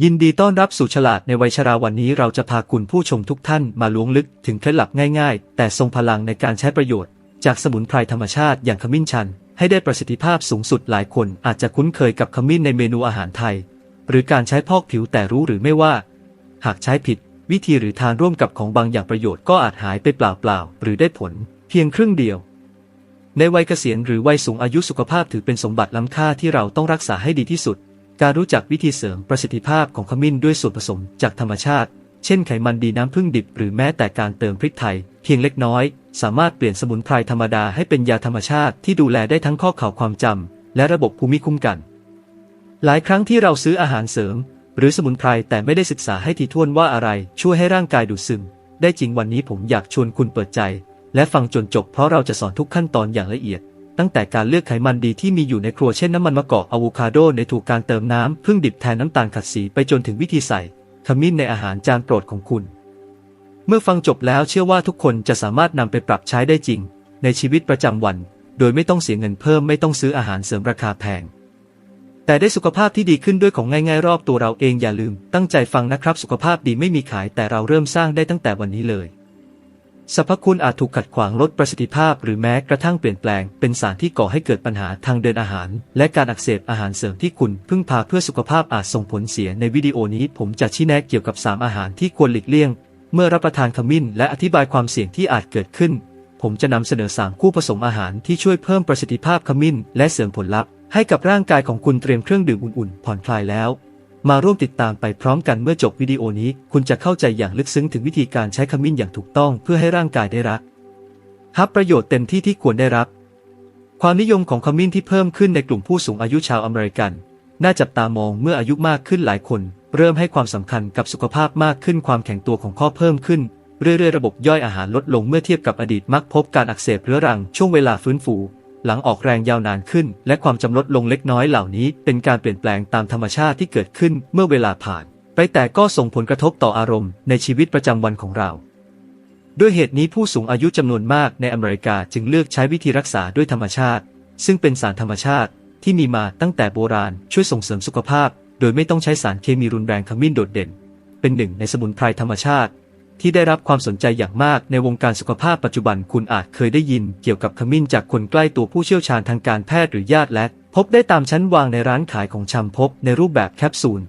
ยินดีต้อนรับสู่ฉลาดในวัยชราวันนี้เราจะพาคุณผู้ชมทุกท่านมาล้วงลึกถึงเคล็ดลับง่ายๆ แต่ทรงพลังในการใช้ประโยชน์ จากสมุนไพรธรรมชาติอย่างขมิ้นชัน ให้ได้ประสิทธิภาพสูงสุดหลายคนอาจจะคุ้นเคยกับขมิ้นในเมนูอาหารไทย หรือการใช้พอกผิวแต่รู้หรือไม่ว่า หากใช้ผิด วิธีหรือทานร่วมกับของบางอย่างประโยชน์ก็อาจหายไปเปล่าๆหรือได้ผล เพียงครึ่งเดียว ในวัยเกษียณหรือวัยสูงอายุสุขภาพถือเป็นสมบัติล้ำค่าที่เราต้องรักษาให้ดีที่สุด การรู้จักวิธีเสริมประสิทธิภาพของขมิ้นด้วยส่วนผสมจากธรรมชาติ เช่นไขมันดีน้ำผึ้งดิบหรือแม้แต่การเติมพริกไทย เพียงเล็กน้อย สามารถเปลี่ยนสมุนไพรธรรมดาให้เป็นยาธรรมชาติที่ดูแลได้ทั้งข้อเข่าความจำและระบบภูมิคุ้มกัน หลายครั้งที่เราซื้ออาหารเสริม หรือสมุนไพรแต่ไม่ได้ศึกษาให้ถี่วนว่าอะไร ช่วยให้ร่างกายดูดซึม ได้จริงวันนี้ผมอยากชวนคุณเปิดใจ และฟังจนจบเพราะเราจะสอนทุกขั้นตอนอย่างละเอียด ตั้งแต่การเลือกไขมันดีที่มีอยู่ในครัวเช่นน้ำมันมะกอกอะโวคาโดในถูกการเติมน้ำพึ่งดิบแทนน้ำตาลขัดสีไปจนถึงวิธีใส่ขมิ้นในอาหารจานโปรดของคุณ เมื่อฟังจบแล้วเชื่อว่าทุกคนจะสามารถนำไปปรับใช้ได้จริง ในชีวิตประจำวัน โดยไม่ต้องเสียเงินเพิ่มไม่ต้องซื้ออาหารเสริมราคาแพงแต่ได้สุขภาพที่ดีขึ้นด้วยของง่ายๆ รอบตัวเราเองอย่าลืม ตั้งใจฟังนะครับสุขภาพดีไม่มีขายแต่เราเริ่มสร้างได้ตั้งแต่วันนี้เลย สรรพคุณอาจถูกขัดขวางลดประสิทธิภาพหรือแม้กระทั่งเปลี่ยนแปลงเป็นสารที่ก่อให้เกิดปัญหาทางเดินอาหาร และการอักเสบอาหารเสริมที่คุณพึ่งพาเพื่อสุขภาพอาจส่งผลเสียในวิดีโอนี้ผมจะชี้แนะเกี่ยวกับ 3 อาหารที่ควรหลีกเลี่ยง เมื่อรับประทานขมิ้นและอธิบายความเสี่ยงที่อาจเกิดขึ้น ผมจะนำเสนอ 3 คู่ผสมอาหารที่ช่วยเพิ่มประสิทธิภาพขมิ้น และเสริมผลลัพธ์ให้กับร่างกายของคุณเตรียมเครื่องดื่มอุ่นๆผ่อนคลายแล้ว มาร่วมติดตามไปพร้อมกันเมื่อจบวิดีโอนี้ คุณจะเข้าใจอย่างลึกซึ้งถึงวิธีการใช้ขมิ้นอย่างถูกต้องเพื่อให้ร่างกายได้รับรับประโยชน์เต็มที่ที่ควรได้รับ ความนิยมของขมิ้นที่เพิ่มขึ้นในกลุ่มผู้สูงอายุชาวอเมริกัน น่าจับตามองเมื่ออายุมากขึ้นหลายคน เริ่มให้ความสำคัญกับสุขภาพมากขึ้นความแข็งตัวของข้อเพิ่มขึ้น เรื่อยๆ ระบบย่อยอาหารลดลงเมื่อเทียบกับอดีตมักพบการอักเสบเรื้อรังช่วงเวลาฟื้นฟู หลังออกแรงยาวนานขึ้น และความจำลดลงเล็กน้อยเหล่านี้ เป็นการเปลี่ยนแปลงตามธรรมชาติที่เกิดขึ้นเมื่อเวลาผ่าน ไปแต่ก็ส่งผลกระทบต่ออารมณ์ในชีวิตประจำวันของเรา ด้วยเหตุนี้ผู้สูงอายุจำนวนมากในอเมริกาจึงเลือกใช้วิธีรักษาด้วยธรรมชาติ ซึ่งเป็นสารธรรมชาติที่มีมาตั้งแต่โบราณช่วยส่งเสริมสุขภาพ โดยไม่ต้องใช้สารเคมีรุนแรงขมิ้นโดดเด่น เป็นหนึ่งในสมุนไพรธรรมชาติ ที่ได้รับความสนใจอย่างมากในวงการสุขภาพปัจจุบันคุณอาจเคยได้ยินเกี่ยวกับขมิ้นจากคนใกล้ตัวผู้เชี่ยวชาญทางการแพทย์หรือญาติและ พบได้ตามชั้นวางในร้านขายของชำพบในรูปแบบแคปซูล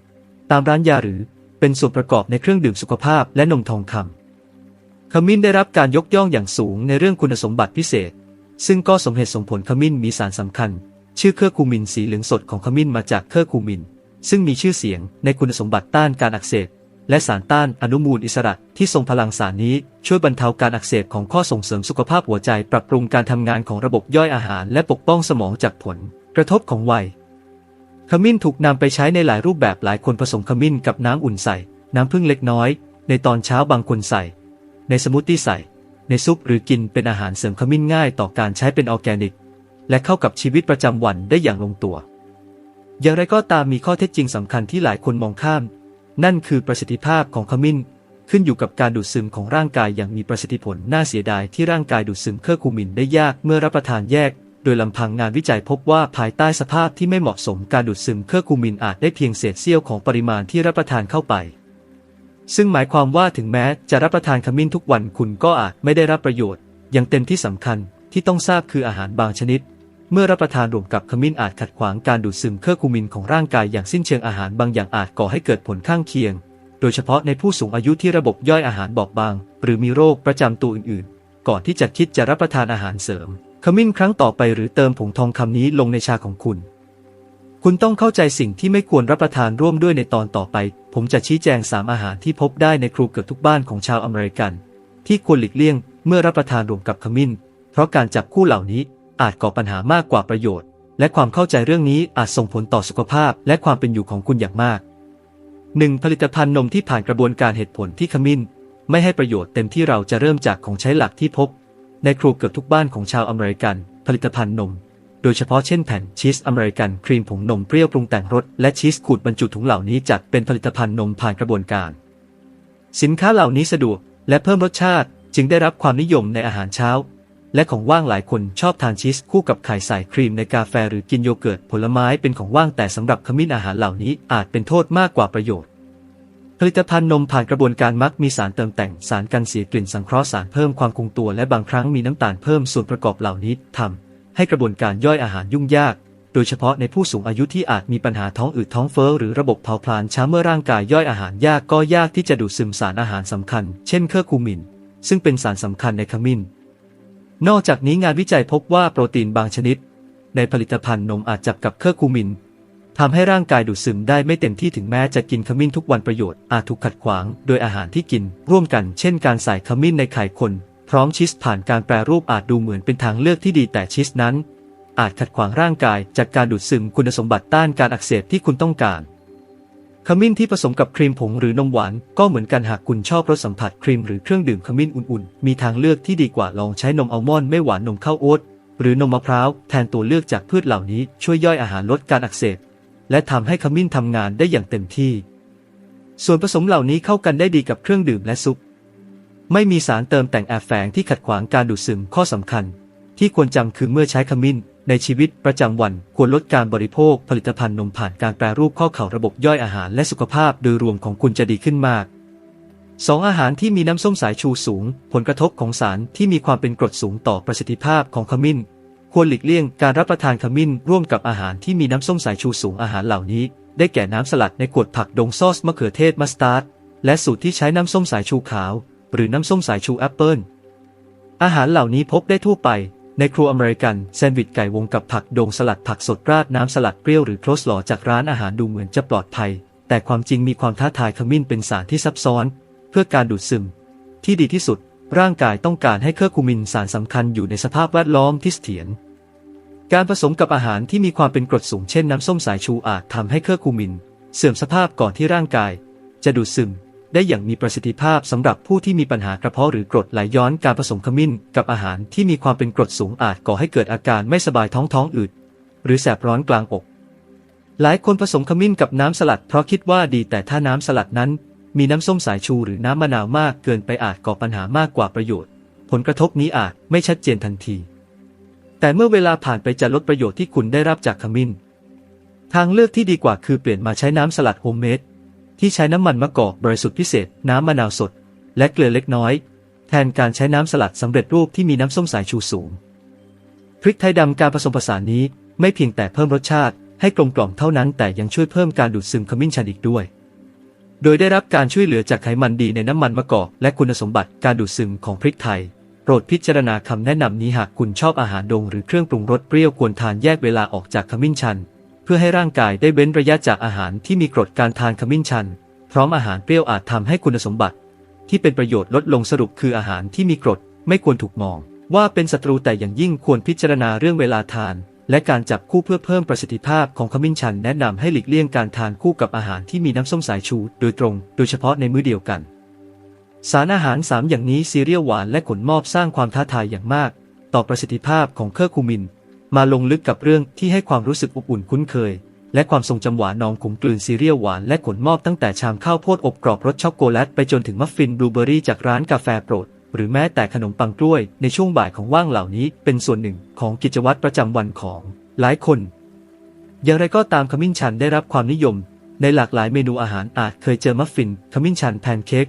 ตามร้านยาหรือเป็นส่วนประกอบในเครื่องดื่มสุขภาพและนมทองคำขมิ้นได้รับการยกย่องอย่างสูงในเรื่องคุณสมบัติพิเศษ ซึ่งก็สมเหตุสมผลขมิ้นมีสารสำคัญ ชื่อเคอร์คูมินสีเหลืองสดของขมิ้นมาจากเคอร์คูมิน ซึ่งมีชื่อเสียงในคุณสมบัติต้านการอักเสบ และสารต้านอนุมูลอิสระที่ทรงพลังสารนี้ช่วยบรรเทาการอักเสบของข้อส่งเสริมสุขภาพหัวใจ ปรับปรุงการทำงานของระบบย่อยอาหาร และปกป้องสมองจากผล กระทบของวัยขมิ้นถูกนำไปใช้ในหลายรูปแบบหลายคนผสมขมิ้นกับน้ำอุ่นใส่ น้ำผึ้งเล็กน้อย ในตอนเช้าบางคนใส่ ในสมูทตี้ใส่ ในซุปหรือกินเป็นอาหารเสริมขมิ้นง่ายต่อการใช้เป็นออร์แกนิก และเข้ากับชีวิตประจำวันได้อย่างลงตัว อย่างไรก็ตามมีข้อเท็จจริงสำคัญที่หลายคนมองข้าม นั่นคือประสิทธิภาพของขมิ้น ขึ้นอยู่กับการดูดซึมของร่างกายอย่างมีประสิทธิผลน่าเสียดายที่ร่างกายดูดซึมเคอร์คูมินได้ยากเมื่อรับประทานแยก โดยลำพังงานวิจัยพบว่าภายใต้สภาพที่ไม่เหมาะสมการดูดซึมเคอร์คูมินอาจได้เพียงเศษเสี้ยวของปริมาณที่รับประทานเข้าไปซึ่งหมายความว่าถึงแม้จะรับประทานขมิ้นทุกวันคุณก็อาจไม่ได้รับประโยชน์ อย่างเต็มที่สำคัญที่ต้องทราบคืออาหารบางชนิด เมื่อรับประทานรวมกับขมิ้นอาจขัดขวางการดูดซึมเคอร์คูมินของร่างกายอย่างสิ้นเชิงอาหารบางอย่างอาจก่อให้เกิดผลข้างเคียง โดยเฉพาะในผู้สูงอายุที่ระบบย่อยอาหารบอบบาง หรือมีโรคประจำตัวอื่นๆ ก่อนที่จะคิดจะรับประทานอาหารเสริม ขมิ้นครั้งต่อไปหรือเติมผงทองคำนี้ลงในชาของคุณ คุณต้องเข้าใจสิ่งที่ไม่ควรรับประทานร่วมด้วยในตอนต่อไป ผมจะชี้แจง3อาหารที่พบได้ในครัวเกือบทุกบ้านของชาวอเมริกัน ที่ควรหลีกเลี่ยงเมื่อรับประทานรวมกับขมิ้น เพราะการจับคู่เหล่านี้ อาจก่อปัญหามากกว่าประโยชน์ และความเข้าใจเรื่องนี้อาจส่งผลต่อสุขภาพและความเป็นอยู่ของคุณอย่างมาก 1. ผลิตภัณฑ์นมที่ผ่านกระบวนการเหตุผลที่ขมิ้น ไม่ให้ประโยชน์เต็มที่เราจะเริ่มจากของใช้หลักที่พบ ในครัวเกือบทุกบ้านของชาวอเมริกัน ผลิตภัณฑ์นม โดยเฉพาะเช่นแผ่นชีสอเมริกันครีมผงนมเปรี้ยวปรุงแต่งรสและชีสขูดบรรจุถุงเหล่านี้จัดเป็นผลิตภัณฑ์นมผ่านกระบวนการ สินค้าเหล่านี้สะดวกและเพิ่มรสชาติจึงได้รับความนิยมในอาหารเช้า และของว่างหลายคนชอบทานชีสคู่กับไข่ใส่ครีมในกาแฟหรือกินโยเกิร์ตผลไม้เป็นของว่างแต่สำหรับขมิ้นอาหารเหล่านี้อาจเป็นโทษมากกว่าประโยชน์ ผลิตภัณฑ์นมผ่านกระบวนการมักมีสารเติมแต่งสารกันเสียกลิ่นสังเคราะห์สารเพิ่มความคงตัวและบางครั้งมีน้ำตาลเพิ่มส่วนประกอบเหล่านี้ทำให้กระบวนการย่อยอาหารยุ่งยากโดยเฉพาะในผู้สูงอายุที่อาจมีปัญหาท้องอืดท้องเฟ้อหรือระบบเผาผลาญช้าเมื่อร่างกายย่อยอาหารยากก็ยากที่จะดูดซึมสารอาหารสำคัญ เช่นเคอร์คูมิน ซึ่งเป็นสารสำคัญในขมิ้น นอกจากนี้งานวิจัยพบว่าโปรตีนบางชนิด ในผลิตภัณฑ์นมอาจจับกับเคอร์คูมินทำให้ร่างกายดูดซึมได้ไม่เต็มที่ถึงแม้จะกินขมิ้นทุกวันประโยชน์อาจถูกขัดขวางโดยอาหารที่กิน ร่วมกันเช่นการใส่ขมิ้นในไข่คนพร้อมชีสผ่านการแปรรูปอาจดูเหมือนเป็นทางเลือกที่ดีแต่ชีสนั้น อาจขัดขวางร่างกายจากการดูดซึมคุณสมบัติต้านการอักเสบที่คุณต้องการ ขมิ้นที่ผสมกับครีมผงหรือนมหวานก็เหมือนกันหากคุณชอบรสสัมผัสครีมหรือเครื่องดื่มขมิ้นอุ่นๆ มีทางเลือกที่ดีกว่าลองใช้นมอัลมอนด์ไม่หวานนมข้าวโอ๊ตหรือนมมะพร้าวแทนตัวเลือกจากพืชเหล่านี้ช่วยย่อยอาหารลดการอักเสบ และทำให้ขมิ้นทำงานได้อย่างเต็มที่ ส่วนผสมเหล่านี้เข้ากันได้ดีกับเครื่องดื่มและซุป ไม่มีสารเติมแต่งแอบแฝงที่ขัดขวางการดูดซึมข้อสำคัญ ที่ควรจำคือเมื่อใช้ขมิ้น ในชีวิตประจำวันควรลดการบริโภคผลิตภัณฑ์นมผ่านการแปรรูปข้อเข่าระบบย่อยอาหารและสุขภาพโดยรวมของคุณจะดีขึ้นมาก 2. อาหารที่มีน้ำส้มสายชูสูง ผลกระทบของสารที่มีความเป็นกรดสูงต่อประสิทธิภาพของขมิ้น ควรหลีกเลี่ยงการรับประทานขมิ้นร่วมกับอาหารที่มีน้ำส้มสายชูสูงอาหารเหล่านี้ ได้แก่น้ำสลัดในขวดผักดงซอสมะเขือเทศมัสตาร์ดและสูตรที่ใช้น้ำส้มสายชูขาว หรือน้ำส้มสายชูแอปเปิลอาหารเหล่านี้พบได้ทั่วไป ในครัวอเมริกันแซนด์วิชไก่วงกับผักโดงสลัดผักสดราดน้ำสลัดเปรี้ยวหรือโคลสลอจากร้านอาหารดูเหมือนจะปลอดภัย แต่ความจริงมีความท้าทายขมิ้นเป็นสารที่ซับซ้อน เพื่อการดูดซึม ที่ดีที่สุด ร่างกายต้องการให้เคอร์คูมินสารสำคัญอยู่ในสภาพแวดล้อมที่เสถียรการผสมกับอาหารที่มีความเป็นกรดสูงเช่นน้ำส้มสายชูอาจทำให้เคอร์คูมิน เสื่อมสภาพก่อนที่ร่างกาย จะดูดซึม ได้อย่างมีประสิทธิภาพสำหรับผู้ที่มีปัญหากระเพาะหรือกรดไหลย้อนการผสมขมิ้นกับอาหารที่มีความเป็นกรดสูงอาจก่อให้เกิดอาการไม่สบายท้องท้องอืด หรือแสบร้อนกลางอก หลายคนผสมขมิ้นกับน้ำสลัดเพราะคิดว่าดีแต่ถ้าน้ำสลัดนั้น มีน้ำส้มสายชูหรือน้ำมะนาวมากเกินไปอาจก่อปัญหามากกว่าประโยชน์ ผลกระทบนี้อาจไม่ชัดเจนทันที แต่เมื่อเวลาผ่านไปจะลดประโยชน์ที่คุณได้รับจากขมิ้น ทางเลือกที่ดีกว่าคือเปลี่ยนมาใช้น้ำสลัดโฮมเมด ที่ใช้น้ำมันมะกอกบริสุทธิ์พิเศษ น้ำมะนาวสด และเกลือเล็กน้อย แทนการใช้น้ำสลัดสำเร็จรูปที่มีน้ำส้มสายชูสูง พริกไทยดำการผสมผสานนี้ไม่เพียงแต่เพิ่มรสชาติให้กลมกล่อมเท่านั้นแต่ยังช่วยเพิ่มการดูดซึมขมิ้นชันอีกด้วย โดยได้รับการช่วยเหลือจากไขมันดีในน้ำมันมะกอกและคุณสมบัติการดูดซึมของพริกไทย โปรดพิจารณาคำแนะนำนี้หากคุณชอบอาหารดงหรือเครื่องปรุงรสเปรี้ยวควรทานแยกเวลาออกจากขมิ้นชัน เพื่อให้ร่างกายได้เว้นระยะจากอาหารที่มีกรดการทานขมิ้นชัน พร้อมอาหารเปรี้ยวอาจทำให้คุณสมบัติ ที่เป็นประโยชน์ลดลงสรุปคืออาหารที่มีกรดไม่ควรถูกมอง ว่าเป็นศัตรูแต่อย่างยิ่งควรพิจารณาเรื่องเวลาทาน และการจับคู่เพื่อเพิ่มประสิทธิภาพของขมิ้นชัน แนะนำให้หลีกเลี่ยงการทานคู่กับอาหารที่มีน้ำส้มสายชู โดยตรง โดยเฉพาะในมื้อเดียวกัน สารอาหาร 3 อย่างนี้ซีเรียลหวานและขนมอบสร้างความท้าทายอย่างมาก ต่อประสิทธิภาพของเคอร์คูมิน มาลงลึกกับเรื่องที่ให้ความรู้สึกอบอุ่นคุ้นเคย และความทรงจำหวานนองขุมกลืนซีเรียลหวานและขนมอบตั้งแต่ชามข้าวโพดอบกรอบรสช็อกโกแลตไปจนถึงมัฟฟินบลูเบอรี่จากร้านกาแฟโปรด หรือแม้แต่ขนมปังกล้วยในช่วงบ่ายของว่างเหล่านี้เป็นส่วนหนึ่งของกิจวัตรประจำวันของหลายคน อย่างไรก็ตามขมิ้นชันได้รับความนิยม ในหลากหลายเมนูอาหารอาจเคยเจอมัฟฟินขมิ้นชันแพนเค้ก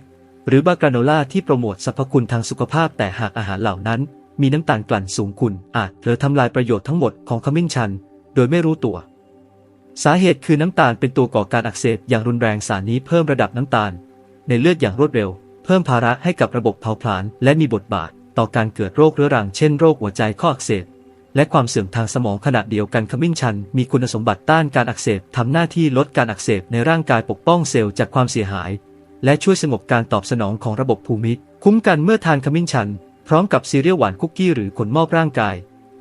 หรือบากราโนล่าที่โปรโมทสรรพคุณทางสุขภาพแต่หากอาหารเหล่านั้น มีน้ำตาลกลั่นสูงคุณอาจเผลอทำลายประโยชน์ทั้งหมดของขมิ้นชัน โดยไม่รู้ตัว สาเหตุคือน้ำตาลเป็นตัวก่อการอักเสบอย่างรุนแรงสารนี้เพิ่มระดับน้ำตาล ในเลือดอย่างรวดเร็ว เพิ่มภาระให้กับระบบเผาผลาญและมีบทบาท ต่อการเกิดโรคเรื้อรังเช่นโรคหัวใจข้ออักเสบและความเสื่อมทางสมองขณะเดียวกันขมิ้นชัน มีคุณสมบัติต้านการอักเสบทำหน้าที่ลดการอักเสบในร่างกายปกป้องเซลล์จากความเสียหาย และช่วยสงบการตอบสนองของระบบภูมิคุ้มกันเมื่อทานขมิ้นชัน พร้อมกับซีเรียลหวานคุกกี้หรือขนมอบร่างกาย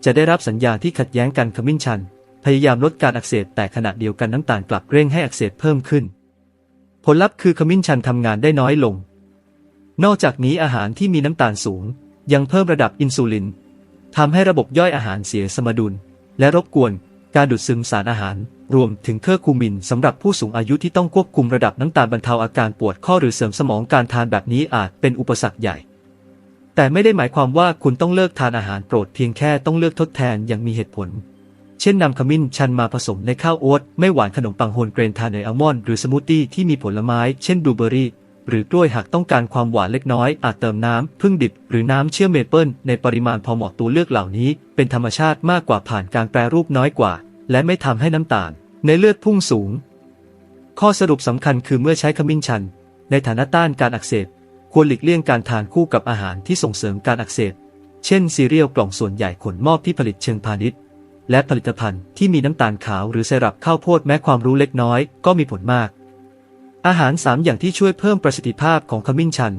จะได้รับสัญญาณที่ขัดแย้งกันขมิ้นชัน พยายามลดการอักเสบแต่ขณะเดียวกันน้ำตาลกลับเร่งให้อักเสบเพิ่มขึ้น ผลลัพธ์คือขมิ้นชันทำงานได้น้อยลง นอกจากนี้อาหารที่มีน้ำตาลสูง ยังเพิ่มระดับอินซูลินทำให้ระบบย่อยอาหารเสียสมดุล และรบกวนการดูดซึมสารอาหาร รวมถึงเคอร์คูมินสำหรับผู้สูงอายุที่ต้องควบคุมระดับน้ำตาลบรรเทาอาการปวดข้อหรือเสริมสมองการทานแบบนี้อาจเป็นอุปสรรคใหญ่ แต่ไม่ได้หมายความว่าคุณต้องเลิกทานอาหารโปรดเพียงแค่ต้องเลือกทดแทนอย่างมีเหตุผล เช่นนำขมิ้นชันมาผสมในข้าวโอ๊ตไม่หวานขนมปังโฮลเกรนทานในอัลมอนด์หรือสมูทตี้ที่มีผลไม้เช่นบลูเบอร์รี่หรือกล้วยหากต้องการความหวานเล็กน้อยอาจเติมน้ำพึ่งดิบ หรือน้ำเชื่อมเมเปิลในปริมาณพอเหมาะตัวเลือกเหล่านี้ เป็นธรรมชาติมากกว่าผ่านการแปรรูปน้อยกว่า และไม่ทำให้น้ำตาล ในเลือดพุ่งสูง ข้อสรุปสำคัญคือเมื่อใช้ขมิ้นชัน ในฐานะต้านการอักเสบ ควรหลีกเลี่ยงการทานคู่กับอาหารที่ส่งเสริมการอักเสบ เช่นซีเรียลกล่องส่วนใหญ่ขนมอบที่ผลิตเชิงพาณิชย์ และผลิตภัณฑ์ที่มีน้ำตาลขาวหรือไซรัปข้าวโพดแม้ความรู้เล็กน้อยก็มีผลมาก อาหาร 3 อย่างที่ช่วยเพิ่มประสิทธิภาพของขมิ้นชัน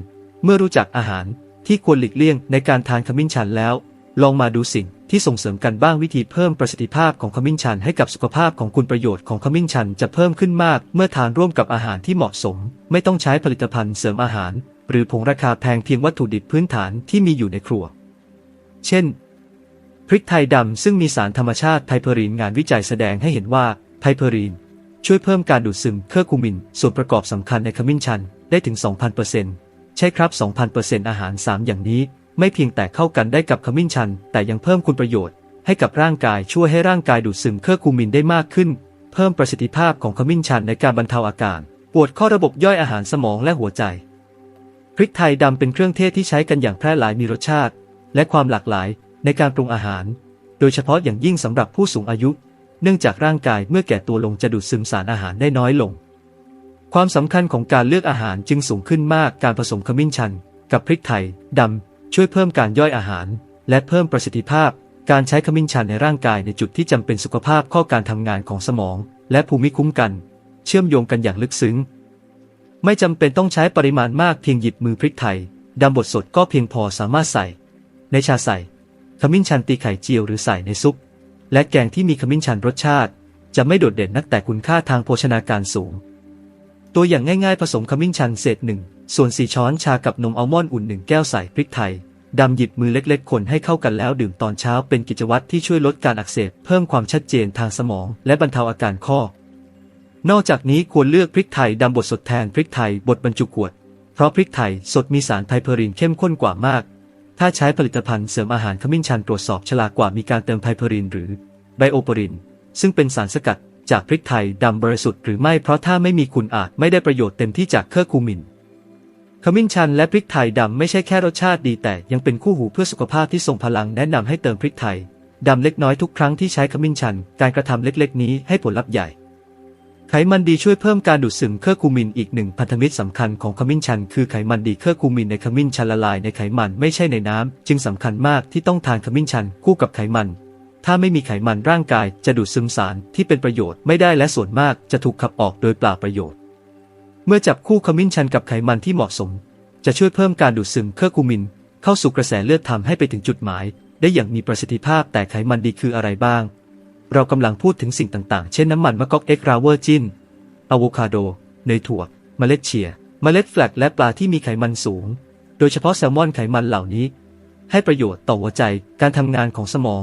เมื่อรู้จักอาหารที่ควรหลีกเลี่ยงในการทานขมิ้นชันแล้ว ลองมาดูสิ่ง ที่ส่งเสริมกันบ้างวิธีเพิ่มประสิทธิภาพของขมิ้นชันให้กับสุขภาพของคุณประโยชน์ของขมิ้นชันจะเพิ่มขึ้นมาก เมื่อทานร่วมกับอาหารที่เหมาะสม ไม่ต้องใช้ผลิตภัณฑ์เสริมอาหาร หรือผงราคาแพงเพียงวัตถุดิบพื้นฐานที่มีอยู่ในครัว เช่น พริกไทยดำซึ่งมีสารธรรมชาติไพเพอรีนงานวิจัยแสดงให้เห็นว่าไพเพอรีนช่วยเพิ่มการดูดซึมเคอร์คูมิน ส่วนประกอบสำคัญในขมิ้นชันได้ถึง 2,000%ใช่ครับ 2,000%อาหาร 3 อย่างนี้ ไม่เพียงแต่เข้ากันได้กับขมิ้นชัน แต่ยังเพิ่มคุณประโยชน์ให้กับร่างกายช่วยให้ร่างกายดูดซึมเคอร์คูมินได้มากขึ้น เพิ่มประสิทธิภาพของขมิ้นชันในการบรรเทาอาการ ปวดข้อระบบย่อยอาหารสมองและหัวใจ พริกไทยดำเป็นเครื่องเทศที่ใช้กันอย่างแพร่หลายมีรสชาติ และความหลากหลายในการปรุงอาหาร โดยเฉพาะอย่างยิ่งสำหรับผู้สูงอายุ เนื่องจากร่างกายเมื่อแก่ตัวลงจะดูดซึมสารอาหารได้น้อยลง ความสำคัญของการเลือกอาหารจึงสูงขึ้นมากการผสมขมิ้นชัน กับพริกไทยดำ ช่วยเพิ่มการย่อยอาหาร และเพิ่มประสิทธิภาพ การใช้ขมิ้นชันในร่างกายในจุดที่จำเป็นสุขภาพข้อการทำงานของสมอง และภูมิคุ้มกัน เชื่อมโยงกันอย่างลึกซึ้ง ไม่จำเป็นต้องใช้ปริมาณมากเพียงหยิบมือพริกไทยดำบดสดก็เพียงพอสามารถใส่ ในชาใส่ ขมิ้นชันตีไข่เจียวหรือใส่ในซุป และแกงที่มีขมิ้นชันรสชาติ จะไม่โดดเด่นนักแต่คุณค่าทางโภชนาการสูง ตัวอย่างง่ายๆ ผสมขมิ้นชันเศษหนึ่ง ส่วนสี่ช้อนชากับนมอัลมอนด์อุ่นหนึ่งแก้วใส่พริกไทยดำหยิบมือเล็กๆ คนให้เข้ากันแล้วดื่มตอนเช้าเป็นกิจวัตรที่ช่วยลดการอักเสบเพิ่มความชัดเจนทางสมอง และบรรเทาอาการข้อ นอกจากนี้ควรเลือกพริกไทยดำบดสดแทนพริกไทยบดบรรจุขวด เพราะพริกไทยสดมีสารไพเพอรินเข้มข้นกว่ามาก ถ้าใช้ผลิตภัณฑ์เสริมอาหารขมิ้นชันตรวจสอบฉลากกว่ามีการเติมไพเพอรินหรือไบโอเปอริน ซึ่งเป็นสารสกัดจากพริกไทยดำบริสุทธิ์หรือไม่เพราะถ้าไม่มีคุณอาจไม่ได้ประโยชน์เต็มที่จากเคอร์คูมิน ขมิ้นชันและพริกไทยดำไม่ใช่แค่รสชาติดีแต่ยังเป็นคู่หูเพื่อสุขภาพที่ทรงพลังแนะนำให้เติมพริกไทยดำเล็กน้อยทุกครั้งที่ใช้ขมิ้นชัน การกระทำเล็กๆ นี้ให้ผลลัพธ์ใหญ่ ไขมันดีช่วยเพิ่มการดูดซึมเคอร์คูมินอีกหนึ่งพันธมิตรสำคัญของขมิ้นชัน คือไขมันดีเคอร์คูมินในขมิ้นชันละลายในไขมันไม่ใช่ในน้ำจึงสำคัญมากที่ต้องทานขมิ้นชันคู่กับไขมัน ถ้าไม่มีไขมันร่างกายจะดูดซึมสารที่เป็นประโยชน์ไม่ได้และส่วนมากจะถูกขับออกโดยเปล่าประโยชน์ เมื่อจับคู่ขมิ้นชันกับไขมันที่เหมาะสม จะช่วยเพิ่มการดูดซึมเคอร์คูมิน เข้าสู่กระแสเลือดทำให้ไปถึงจุดหมาย ได้อย่างมีประสิทธิภาพแต่ไขมันดีคืออะไรบ้าง เรากำลังพูดถึงสิ่งต่างๆ เช่นน้ำมันมะกอกเอ็กราเวอร์จินอะโวคาโด เนยถั่ว เมล็ดเชีย เมล็ดแฟลกและปลาที่มีไขมันสูง โดยเฉพาะแซลมอนไขมันเหล่านี้ ให้ประโยชน์ต่อหัวใจการทำงานของสมอง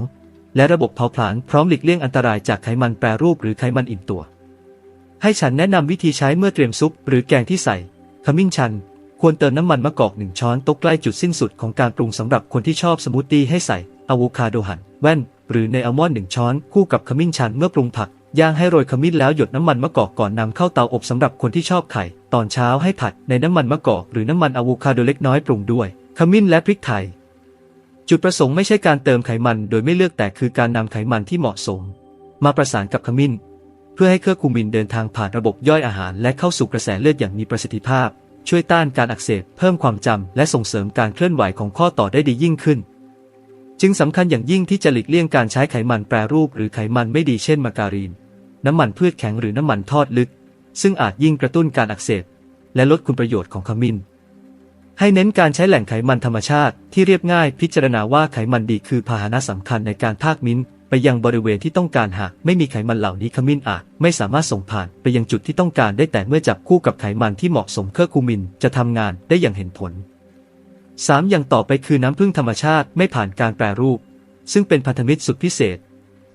และระบบเผาผลาญพร้อมหลีกเลี่ยงอันตรายจากไขมันแปรรูปหรือไขมันอิ่มตัว ให้ฉันแนะนำวิธีใช้เมื่อเตรียมซุปหรือแกงที่ใส่ ขมิ้นชัน ควรเติมน้ำมันมะกอกหนึ่งช้อนโต๊ะใกล้จุดสิ้นสุดของการปรุงสำหรับคนที่ชอบสมูทตี้ให้ใส่อะโวคาโดหั่นแว่น หรือในอัลมอนด์หนึ่งช้อนคู่กับขมิ้นชันเมื่อปรุงผักย่างให้โรยขมิ้นแล้วหยดน้ำมันมะกอกก่อนนำเข้าเตาอบสำหรับคนที่ชอบไข่ ตอนเช้าให้ผัดในน้ำมันมะกอกหรือน้ำมันอะโวคาโดเล็กน้อยปรุงด้วย ขมิ้นและพริกไทย จุดประสงค์ไม่ใช่การเติมไขมันโดยไม่เลือกแต่คือการนำไขมันที่เหมาะสม มาประสานกับขมิ้น พื่อให้เครือคูมินเดินทางผ่านระบบย่อยอาหารและเข้าสู่กระแสเลือดอย่างมีประสิทธิภาพ ช่วยต้านการอักเสบ เพิ่มความจำและส่งเสริมการเคลื่อนไหวของข้อต่อได้ดียิ่งขึ้น จึงสำคัญอย่างยิ่งที่จะหลีกเลี่ยงการใช้ไขมันแปรรูปหรือไขมันไม่ดีเช่นมาการีน น้ำมันพืชแข็งหรือน้ำมันทอดลึก ซึ่งอาจยิ่งกระตุ้นการอักเสบ และลดคุณประโยชน์ของขมิ้นให้เน้นการใช้แหล่งไขมันธรรมชาติที่เรียบง่ายพิจารณาว่าไขมันดีคือพาหนะสำคัญในการพากมิ้น ไปยังบริเวณที่ต้องการหากไม่มีไขมันเหล่านี้ขมิ้นอาจไม่สามารถส่งผ่านไปยังจุดที่ต้องการได้แต่เมื่อจับคู่กับไขมันที่เหมาะสมเคอร์คูมินจะทำงานได้อย่างเห็นผล 3. อย่างต่อไปคือน้ำผึ้งธรรมชาติไม่ผ่านการแปรรูป ซึ่งเป็นพันธมิตรสุดพิเศษ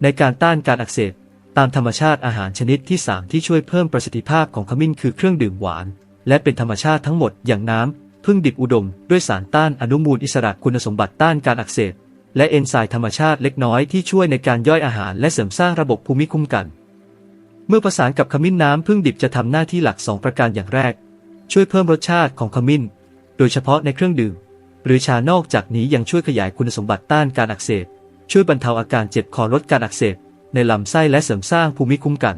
ในการต้านการอักเสบตามธรรมชาติอาหารชนิดที่ 3 ที่ช่วยเพิ่มประสิทธิภาพของขมิ้นคือเครื่องดื่มหวาน และเป็นธรรมชาติทั้งหมดอย่างน้ำผึ้งดิบอุดม ด้วยสารต้านอนุมูลอิสระคุณสมบัติต้านการอักเสบ และเอนไซม์ธรรมชาติเล็กน้อยที่ช่วยในการย่อยอาหารและเสริมสร้างระบบภูมิคุ้มกัน เมื่อผสานกับขมิ้นน้ำพึ่งดิบจะทำหน้าที่หลัก 2 ประการอย่างแรก ช่วยเพิ่มรสชาติของขมิ้น โดยเฉพาะในเครื่องดื่ม หรือชานอกจากนี้ยังช่วยขยายคุณสมบัติต้านการอักเสบ ช่วยบรรเทาอาการเจ็บคอลดการอักเสบ ในลำไส้และเสริมสร้างภูมิคุ้มกัน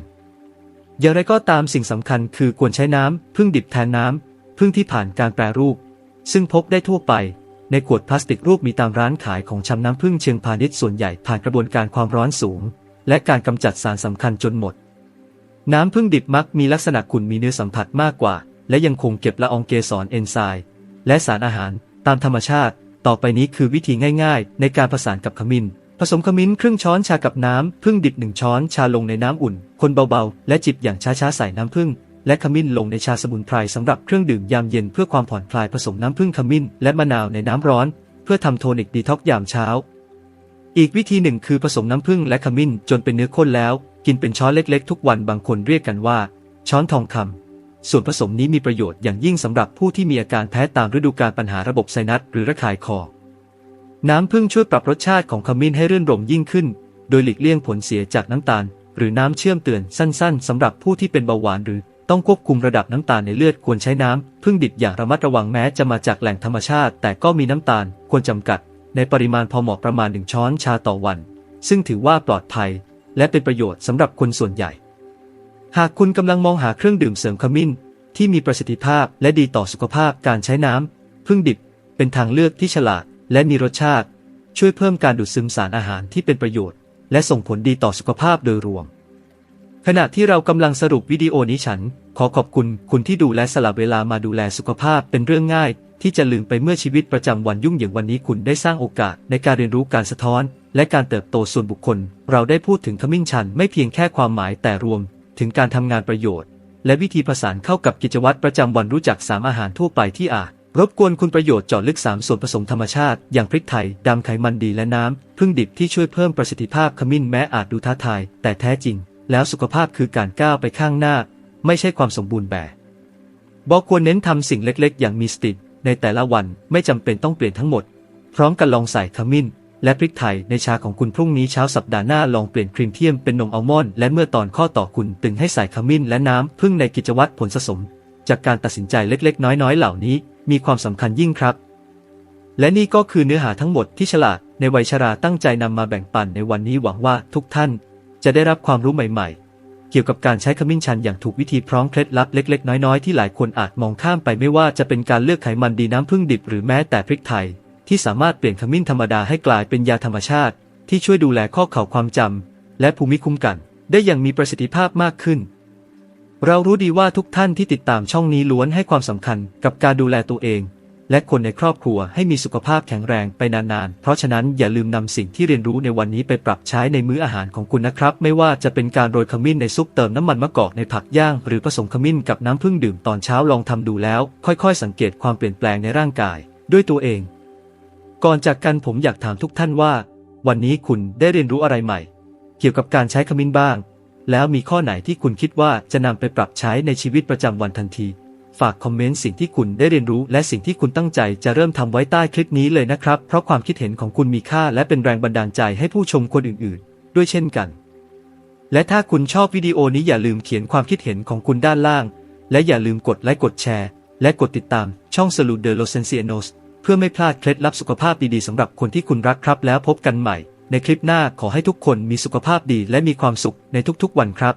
อย่างไรก็ตามสิ่งสำคัญคือควรใช้น้ำพึ่งดิบแทนน้ำพึ่งที่ผ่านการแปรรูป ซึ่งพบได้ทั่วไป ในขวดพลาสติกรูปมีตามร้านขายของชำน้ำพึ่งเชียงพาณิชย์ส่วนใหญ่ผ่านกระบวนการความร้อนสูง และการกำจัดสารสำคัญจนหมด น้ำพึ่งดิบมักมีลักษณะขุ่นมีเนื้อสัมผัสมากกว่า และยังคงเก็บละอองเกสรเอนไซม์และสารอาหาร ตามธรรมชาติ ต่อไปนี้คือวิธีง่ายๆ ในการผสานกับขมิ้น ผสมขมิ้นครึ่งช้อนชากับน้ำพึ่งดิบหนึ่งช้อนชาลงในน้ำอุ่น คนเบาๆ และจิบอย่างช้าๆใส่น้ำผึ้ง และขมิ้นลงในชาสมุนไพรสำหรับเครื่องดื่มยามเย็นเพื่อความผ่อนคลายผสมน้ำผึ้งขมิ้นและมะนาวในน้ำร้อน เพื่อทำโทนิกดีท็อกยามเช้า อีกวิธีหนึ่งคือผสมน้ำผึ้งและขมิ้นจนเป็นเนื้อข้นแล้ว กินเป็นช้อนเล็กๆ ทุกวันบางคนเรียกกันว่า ช้อนทองคำส่วนผสมนี้มีประโยชน์อย่างยิ่งสำหรับผู้ที่มีอาการแพ้ตามฤดูกาลปัญหาระบบไซนัสหรือระคายคอ น้ำผึ้งช่วยปรับรสชาติของขมิ้นให้รื่นรมยิ่งขึ้น โดยหลีกเลี่ยงผลเสียจากน้ำตาล หรือน้ำเชื่อมเตือนสั้น ๆสำหรับผู้ที่เป็นเบาหวานหรือ ต้องควบคุมระดับน้ำตาลในเลือดควรใช้น้ำพึ่งดิบอย่างระมัดระวังแม้จะมาจากแหล่งธรรมชาติ แต่ก็มีน้ำตาลควรจำกัด ในปริมาณพอเหมาะประมาณหนึ่งช้อนชาต่อวัน ซึ่งถือว่าปลอดภัย และเป็นประโยชน์สำหรับคนส่วนใหญ่ หากคุณกำลังมองหาเครื่องดื่มเสริมขมิ้น ที่มีประสิทธิภาพและดีต่อสุขภาพการใช้น้ำพึ่งดิบเป็นทางเลือกที่ฉลาด และมีรสชาติ ช่วยเพิ่มการดูดซึมสารอาหารที่เป็นประโยชน์ และส่งผลดีต่อสุขภาพโดยรวม ขณะที่เรากำลังสรุปวิดีโอนี้ฉัน ขอขอบคุณคุณที่ดูและสละเวลามาดูแลสุขภาพเป็นเรื่องง่าย ที่จะลืมไปเมื่อชีวิตประจำวันยุ่งอย่างวันนี้คุณได้สร้างโอกาสในการเรียนรู้การสะท้อน และการเติบโตส่วนบุคคล เราได้พูดถึงขมิ้นชันไม่เพียงแค่ความหมายแต่รวม ถึงการทำงานประโยชน์ และวิธีผสานเข้ากับกิจวัตรประจำวันรู้จักสามอาหารทั่วไปที่อาจรบกวนคุณประโยชน์เจาะลึก 3 ส่วนผสมธรรมชาติ อย่างพริกไทย ดำไขมันดีและน้ำพึ่งดิบที่ช่วยเพิ่มประสิทธิภาพขมิ้นแม้อาจดูท้าทาย แต่แท้จริง แล้วสุขภาพคือการก้าวไปข้างหน้า ไม่ใช่ความสมบูรณ์แบบบอกควรเน้นทำสิ่งเล็กๆ อย่างมีสติในแต่ละวันไม่จำเป็นต้องเปลี่ยนทั้งหมด พร้อมกันลองใส่ขมิ้น และพริกไทยในชาของคุณพรุ่งนี้เช้าสัปดาห์หน้าลองเปลี่ยนครีมเทียมเป็นนมอัลมอนด์และเมื่อตอนข้อต่อคุณตึงให้ใส่ขมิ้นและน้ำพึ่งในกิจวัตรผลสะสม จากการตัดสินใจเล็กๆ น้อยๆ เหล่านี้ มีความสำคัญยิ่งครับ และนี่ก็คือเนื้อหาทั้งหมดที่ฉลาดในวัยชราตั้งใจนำมาแบ่งปันในวันนี้หวังว่าทุกท่าน จะได้รับความรู้ใหม่ ๆ เกี่ยวกับการใช้ขมิ้นชันอย่างถูกวิธีพร้อมเคล็ดลับเล็ก ๆ น้อยๆ ที่หลายคนอาจมองข้ามไปไม่ว่าจะเป็นการเลือกไขมันดีน้ำพึ่งดิบหรือแม้แต่พริกไทย ที่สามารถเปลี่ยนขมิ้นธรรมดาให้กลายเป็นยาธรรมชาติ ที่ช่วยดูแลข้อเข่าความจำและภูมิคุ้มกัน ได้อย่างมีประสิทธิภาพมากขึ้น เรารู้ดีว่าทุกท่านที่ติดตามช่องนี้ล้วนให้ความสำคัญกับการดูแลตัวเอง และคนในครอบครัวให้มีสุขภาพแข็งแรงไปนานๆ เพราะฉะนั้นอย่าลืมนำสิ่งที่เรียนรู้ในวันนี้ไปปรับใช้ในมื้ออาหารของคุณนะครับ ไม่ว่าจะเป็นการโรยขมิ้นในซุปเติมน้ำมันมะกอกในผักย่าง หรือผสมขมิ้นกับน้ำผึ้งดื่มตอนเช้าลองทำดูแล้ว ค่อยๆ สังเกตความเปลี่ยนแปลงในร่างกาย ด้วยตัวเอง ก่อนจากกันผมอยากถามทุกท่านว่า วันนี้คุณได้เรียนรู้อะไรใหม่ เกี่ยวกับการใช้ขมิ้นบ้าง แล้วมีข้อไหนที่คุณคิดว่าจะนำไปปรับใช้ในชีวิตประจำวันทันที ฝากคอมเมนต์สิ่งที่คุณได้เรียนรู้และสิ่งที่คุณตั้งใจจะเริ่มทำไว้ใต้คลิปนี้เลยนะครับ เพราะความคิดเห็นของคุณมีค่าและเป็นแรงบันดาลใจให้ผู้ชมคนอื่น ๆ ด้วยเช่นกัน และถ้าคุณชอบวิดีโอนี้อย่าลืมเขียนความคิดเห็นของคุณด้านล่าง และอย่าลืมกดไลค์กดแชร์ และกดติดตามช่องสลูเดอโลเซนเซียโนสเพื่อไม่พลาดเคล็ดลับสุขภาพดี ๆสำหรับคนที่คุณรักครับแล้วพบกันใหม่ ในคลิปหน้าขอให้ทุกคนมีสุขภาพดีและมีความสุขในทุกๆ วันครับ